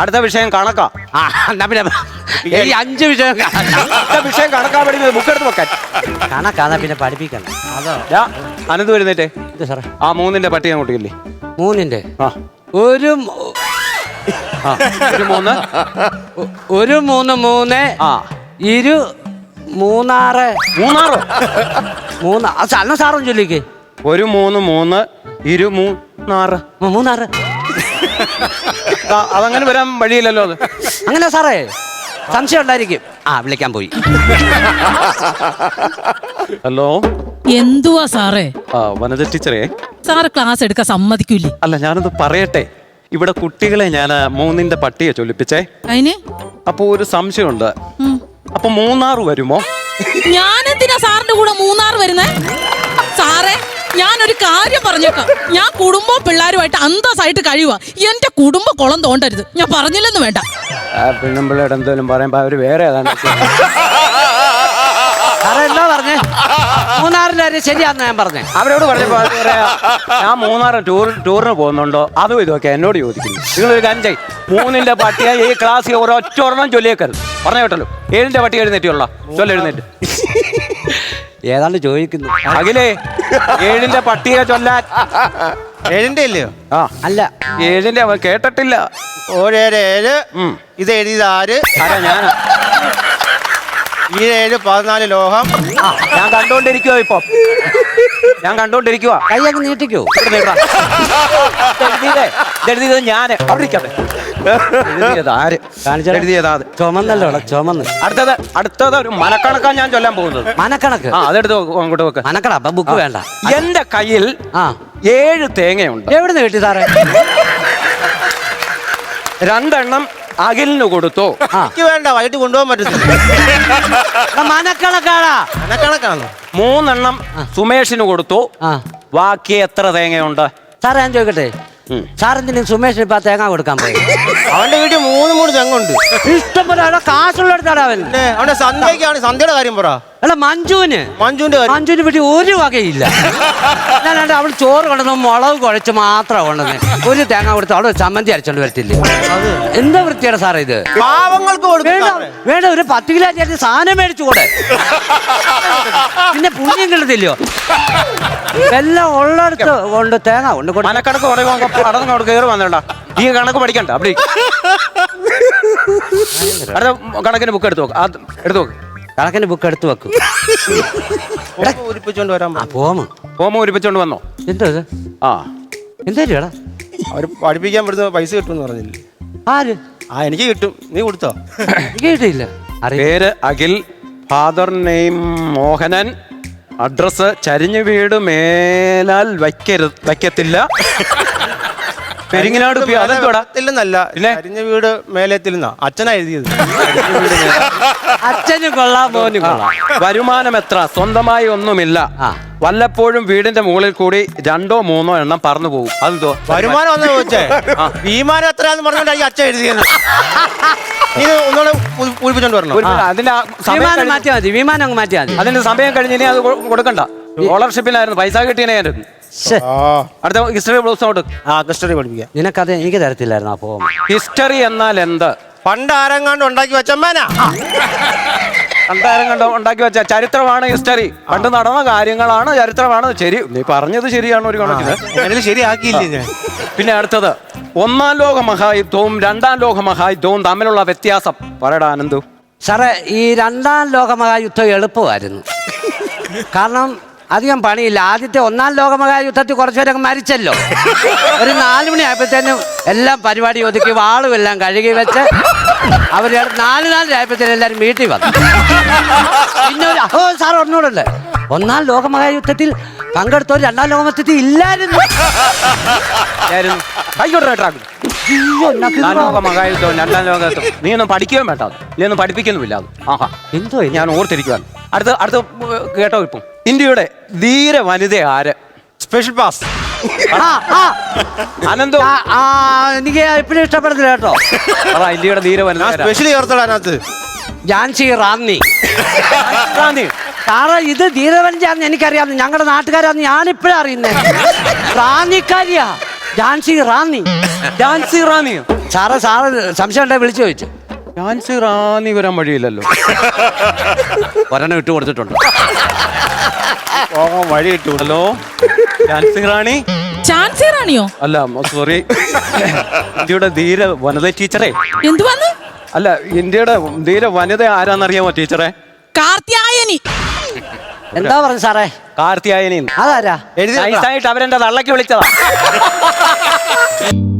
അടുത്ത വിഷയം കണക്കാ. ആ എന്നാ പിന്നെ ഈ അഞ്ച് വിഷയം കണക്കാ. അടുത്ത വിഷയം കണക്കാ പഠിക്കുന്നത്. ബുക്ക് എടുത്ത് വെക്കാൻ. കണക്കാന്നാ പിന്നെ പഠിപ്പിക്കണം. അതോ. ദാ, അനന്ത് വരുന്നേറ്റേ. ഇത് സാറേ? ആ മൂന്നിന്റെ പട്ടിക കൂട്ടിയില്ലേ മൂന്നിന്റെ? ആ. ഒരു മൂ- ആ ഒരു മൂന്ന്. ഒ- ഒരു മൂന്ന് മൂന്ന്. ആ. ഇരു മൂന്നാറ്. മൂന്നാറോ? മൂന്ന്. ആ സാറിന് സാറും ചൊല്ലിക്ക്. ഒരു മൂന്ന് മൂന്ന് ഇരു മൂന്നാറ്. മൂ- മൂന്നാറ്. അതങ്ങനെ വരാൻ വഴിയില്ലല്ലോ അത്. അങ്ങനെ സാറേ സംശയം ഉണ്ടായിരിക്കും. ആ വിളിക്കാൻ പോയി. ഹലോ? എന്തുവാ സാറേ? ആ വനജ ടീച്ചറേ. സാറ് ക്ലാസ് എടുക്കാൻ സമ്മതിക്കൂലേ. അല്ല ഞാനത് പറയട്ടെ. ഇവിടെ കുട്ടികളെ ഞാൻ മൂന്നിന്റെ പട്ടിയെ ചൊല്ലിപ്പിച്ചേ. അതിന്? അപ്പൊ ഒരു സംശയമുണ്ട്. അപ്പൊ മൂന്നാറ് വരുമോ? ഞാനെന്തിനാ സാറിന്റെ കൂടെ മൂന്നാറ് വരുന്നേ? ഞാനൊരു കാര്യം പറഞ്ഞേക്കാം. ഞാൻ കുടുംബവും പിള്ളേരുമായിട്ട് അന്തസ്സായിട്ട് കഴിയുക എന്റെ കുടുംബ കുളം തോണ്ടരുത്. ഞാൻ പറഞ്ഞില്ലെന്ന് വേണ്ട. പെണ്ണുമ്പിള്ളയുടെ എന്തെങ്കിലും പറയുമ്പോ അവർ വേറെ ഏതാണ്ട് സാറേ എന്താ പറഞ്ഞേ? മൂന്നാറിന്റെ കാര്യം ശരിയാന്ന് ഞാൻ പറഞ്ഞേ. അവരോട് പറഞ്ഞപ്പോ അവർ പറയാ ഞാൻ മൂന്നാറ് ടൂർ ടൂറിന് പോകുന്നുണ്ടോ? അതും ഇതൊക്കെ എന്നോട് ചോദിക്കുന്നു. നിങ്ങളൊരു കാര്യം ചെയ്യ്. മൂന്നിന്റെ പട്ടിക ഈ ക്ലാസ്സിൽ ഒരൊറ്റ ഒരെണ്ണം ചൊല്ലിയേക്കരുത്. പറഞ്ഞു കേട്ടല്ലോ? ഏഴിന്റെ പട്ടിക എഴുന്നേറ്റുള്ള ചൊല്ല എഴുന്നേറ്റ്. ഏതാണ്ട് ചോദിക്കുന്നു. അഖിലേ ഏഴിന്റെ പട്ടിക ചൊല്ലാൻ. ഏഴിന്റെ ഇല്ലയോ? ആ. അല്ല. ഏഴിന്റെ അവൻ കേട്ടിട്ടില്ല. ഓരേഴ് ഏഴ് ഉം. ഇത് എഴുതിയത് ആര്? ആരാ ഞാൻ ഈ ഏഴ് പതിനാല് ലോഹം. ആ ഞാൻ കണ്ടോണ്ടിരിക്കുവോ ഇപ്പൊ. ഞാൻ കണ്ടോണ്ടിരിക്കുവാ. കൈ അങ്ങ് നീട്ടിക്കോ. ഇവിടെ ഇതെഴുതിയത് ഞാൻ. അവിടെ. എഴുതിയത്? ആര്? കാണിച്ചാലോ? ചുമന്നല്ലോ ഇവിടെ, ചുമന്ന്. അടുത്തത് അടുത്തത് ഒരു മനക്കണക്കാണ് ഞാൻ ചൊല്ലാൻ പോകുന്നത്. മനക്കണക്ക്? ആ അതെടുത്ത് വെക്ക്, അങ്ങോട്ട് വെക്ക്. മനക്കട അപ്പൊ ബുക്ക് വേണ്ട. എന്റെ കയ്യിൽ ആ. ഏഴ് തേങ്ങയുണ്ട്. എവിടുന്ന് കിട്ടി സാറേ? രണ്ടെണ്ണം അഖിലിന് കൊടുത്തു? ആ. എനിക്ക് വേണ്ട വൈകിട്ട് കൊണ്ടുപോകാൻ പറ്റത്തില്ല. മനക്കണക്കാടാ കണക്കാണോ മൂന്നെണ്ണം സുമേഷിന് കൊടുത്തു? ആ. ബാക്കി എത്ര തേങ്ങയുണ്ട്? സാറേ ഞാൻ ചോദിക്കട്ടെ. സാറെന്തിനും സുമേഷിന് ഇപ്പൊ തേങ്ങ കൊടുക്കാൻ പോയി? അവന്റെ വീട്ടിൽ മൂന്ന് മൂന്ന് തെങ്ങുണ്ട്. ഇഷ്ടം പോലെ അവിടെ കാശുള്ള എടുത്താടാ അവൻ. അവന്റെ സന്ധ്യക്കാണ് സന്ധ്യയുടെ കാര്യം പറ. അല്ല മഞ്ജുവിന്. മഞ്ജുവിന്റെ മഞ്ജുവിന് വീട്ടിൽ ഒരു വകയില്ല. ഞാനാണ്ട് അവൾ ചോറ് കൊണ്ടുവന്ന് മുളക് കുഴച്ച് മാത്രം കൊണ്ടുവന്ന് ഒരു തേങ്ങ കൊടുത്ത് അവൾ ചമ്മന്തി അരച്ചോണ്ട് വരത്തില്ലേ? എന്താ വൃത്തിയാണ് സാറേ ഇത്? പാവങ്ങൾക്ക് വേണ്ട ഒരു പത്ത് കിലോ ചേർത്ത് സാധനം മേടിച്ചു കൂടെ? പിന്നെ പുണ്യം കിട്ടത്തില്ലയോ? എല്ലാം ഉള്ളടത്ത് കൊണ്ട് തേങ്ങ കൊണ്ട് കൊടു മനക്കണക്ക് പറയുമ്പോ അടന്ന് അവിടെ കയറി വന്നേണ്ട. ഈ കണക്ക് പഠിക്കണ്ട അവിടെ ഇരിക്ക്. അടുത്ത കണക്കിന് ബുക്ക് എടുത്തു നോക്ക്. അത് എടുത്തു നോക്ക്. കണക്കിന്റെ ബുക്ക് എടുത്തു വെക്കും. പൂരിപ്പിച്ചോണ്ട് വരാൻ ആ പോമ? ഉരിപ്പിച്ചോണ്ട് വന്നോ? എന്തോ ഇത്? ആ. എന്തേലും അവർ പഠിപ്പിക്കാൻ പറ്റുന്ന പൈസ കിട്ടുമെന്ന് പറഞ്ഞില്ലേ? ആര്? ആ എനിക്ക് കിട്ടും. നീ കൊടുത്തോ? എനിക്ക് കിട്ടിയില്ല. അറിയാം പേര് Akhil father name Mohanan address ചരിഞ്ഞ വീട് മേലാൽ വയ്ക്കരുത് വയ്ക്കത്തില്ല. പെരിങ്ങനാട് പി- അതെന്തുവാടാ? ഇല്ലെന്നല്ല പിന്നെ? അരിഞ്ഞ വീട് മേലെത്തില്ലെന്നാ. അച്ഛനാ എഴുതിയത്. അച്ഛനും കൊള്ളാം മോനും കൊള്ളാം. വരുമാനം എത്ര? സ്വന്തമായി ഒന്നുമില്ല. വല്ലപ്പോഴും വീടിന്റെ മുകളിൽ കൂടി രണ്ടോ മൂന്നോ എണ്ണം പറന്നു പോകും. അതെന്തോ? വരുമാനം ഒന്നും ചോദിച്ചേ വിമാനം എത്രയാന്ന് പറഞ്ഞോണ്ടാ ഈ അച്ഛൻ എഴുതിയത്? ഇത് ഒന്നുകൂടെ പൂരിപ്പിച്ചോണ്ട് വരണം. ഒരു മിനിറ്റ്, അതിന്റെ ആ സമയം വിമാനം കഴിഞ്ഞ്- മാറ്റിയാൽ മതി വിമാനം അങ്ങ് മാറ്റിയാൽ മതി. അതിന്റെ സമയം കഴിഞ്ഞ് ഇനി അത് കൊ- കൊടുക്കണ്ട. സ്കോളർഷിപ്പിലായിരുന്നു പൈസ ശ്ശെ, ആ. അടുത്ത ഹിസ്റ്ററി ബ്ലൗസ് ഔട്ട് ആ കസ്റ്റഡി പഠിപ്പിക്കാം. നിനക്കത് എനിക്ക് തരത്തില്ലായിരുന്നു അപ്പോ ഹിസ്റ്ററി എന്നാൽ എന്ത്? പണ്ട് ആരെങ്ങാണ്ട് ഉണ്ടാക്കി വെച്ചമ്മേനാ കണ്ടാരം കണ്ടോ ഉണ്ടാക്കി വെച്ച ചരിത്രമാണ് ഹിസ്റ്ററി പണ്ട് നടന്ന കാര്യങ്ങളാണ് ചരിത്രമാണ്. ശരി നീ പറഞ്ഞത് ശരിയാണ് ഒരു കണക്കിന്. എങ്ങനെ ശരിയാക്കിയില്ലേ ഞാൻ? പിന്നെ അടുത്തത്. ഒന്നാം ലോക മഹായുദ്ധവും രണ്ടാം ലോക മഹായുദ്ധവും തമ്മിലുള്ള വ്യത്യാസം. പറയടാ ആനന്ദു സാറേ ഈ രണ്ടാം ലോക മഹായുദ്ധം എളുപ്പമായിരുന്നു. കാരണം അധികം പണിയില്ല. ആദ്യത്തെ ഒന്നാം ലോക മഹായുദ്ധത്തിൽ കുറച്ചുപേരൊക്കെ മരിച്ചല്ലോ. ഒരു നാലുമണി ആയപ്പോഴത്തേനും എല്ലാം പരിപാടി ഒതുക്കി വാളും എല്ലാം കഴുകി വെച്ച് അവർ നാല് നാല് ആയപ്പോഴത്തേനും എല്ലാവരും വീട്ടിൽ വന്നു. പിന്നെ അഹോ സാർ ഒന്നുകൂടെ ഒന്നാം ലോകമഹായുദ്ധത്തിൽ പങ്കെടുത്തവർ രണ്ടാം ലോകമഹായുദ്ധത്തിൽ ഇല്ലായിരുന്നു. ആയിരുന്നു. കൈകൊടുത്ത ട്രാക്ക് അയ്യോ, എന്നാ ഒന്നാം ലോക മഹായുദ്ധവും രണ്ടാം ലോക നീ ഒന്നും പഠിക്കുകയും വേണ്ട. നീ ഒന്നും പഠിപ്പിക്കുന്നുമില്ല അത്. ആഹാ. എന്തോ ഞാൻ ഓർത്തിരിക്കുവാൻ അടുത്ത അടുത്ത കേട്ടോ ഇപ്പം. ഇന്ത്യയുടെ ധീര വനിത ആര്? സ്പെഷ്യൽ പാസ് അനന്തോ. എനിക്ക് ഇപ്പോഴും ഇഷ്ടപ്പെടുന്നില്ല കേട്ടോ. ഇന്ത്യയുടെ ധീര വനിത സ്പെഷ്യലി? സ്പെഷ്യൽ ചേർത്തോളാം അതിനകത്ത്. ജാൻസി റാന്നി. ഗാന്ധി സാറേ ഇത് ധീരവഞ്ചാന്ന് എനിക്കറിയാം. ഞങ്ങളുടെ നാട്ടുകാരാന്ന് ഞാനിപ്പോഴും അറിയുന്നത് റാന്നിക്കാരിയാ. ജാൻസി റാന്നി. ജാൻസി റാന്നിയോ സാറ് സാറ് സംശയം ഉണ്ടായി വിളിച്ചു ചോദിച്ചു. ജാൻസി റാന്നി വരാൻ വഴിയില്ലല്ലോ. ഒരെണ്ണം ഇട്ട് കൊടുത്തിട്ടുണ്ട്. പോകാൻ വഴി ഇട്ടു ഹലോ? ഝാൻസി റാണി ജാൻസി റാണിയോ അല്ല സോറി ഇന്ത്യയുടെ ധീര വനിത ടീച്ചറേ. എന്തുവാന്ന്? അല്ല ഇന്ത്യയുടെ ധീര വനിത ആരാന്നറിയാമോ ടീച്ചറെ? കാർത്യായനി. എന്താ പറഞ്ഞു സാറേ? കാർത്തിയായനി അതാരാ? എഴുതി അവരെന്താ അവരെന്റെ തള്ളക്ക് വിളിച്ചതാ?